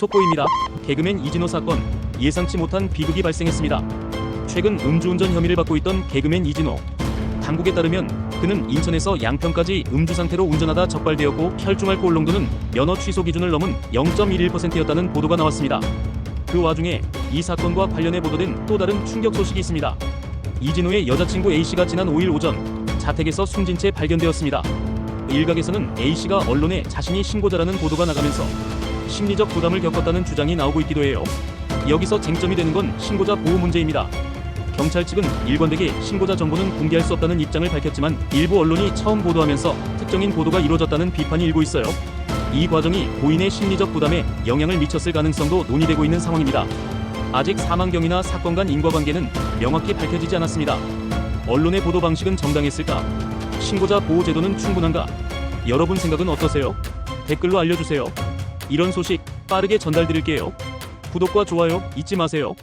속보입니다. 개그맨 이진호 사건 예상치 못한 비극이 발생했습니다. 최근 음주운전 혐의를 받고 있던 개그맨 이진호. 당국에 따르면 그는 인천에서 양평까지 음주 상태로 운전하다 적발되었고 혈중 알코올 농도는 면허 취소 기준을 넘은 0.11%였다는 보도가 나왔습니다. 그 와중에 이 사건과 관련해 보도된 또 다른 충격 소식이 있습니다. 이진호의 여자친구 A씨가 지난 5일 오전 자택에서 숨진 채 발견되었습니다. 일각에서는 A씨가 언론에 자신이 신고자라는 보도가 나가면서 심리적 부담을 겪었다는 주장이 나오고 있기도 해요. 여기서 쟁점이 되는 건 신고자 보호 문제입니다. 경찰 측은 일관되게 신고자 정보는 공개할 수 없다는 입장을 밝혔지만 일부 언론이 처음 보도하면서 특정인 보도가 이루어졌다는 비판이 일고 있어요. 이 과정이 고인의 심리적 부담에 영향을 미쳤을 가능성도 논의되고 있는 상황입니다. 아직 사망경위나 사건 간 인과관계는 명확히 밝혀지지 않았습니다. 언론의 보도 방식은 정당했을까? 신고자 보호 제도는 충분한가? 여러분 생각은 어떠세요? 댓글로 알려주세요. 이런 소식 빠르게 전달드릴게요. 구독과 좋아요 잊지 마세요.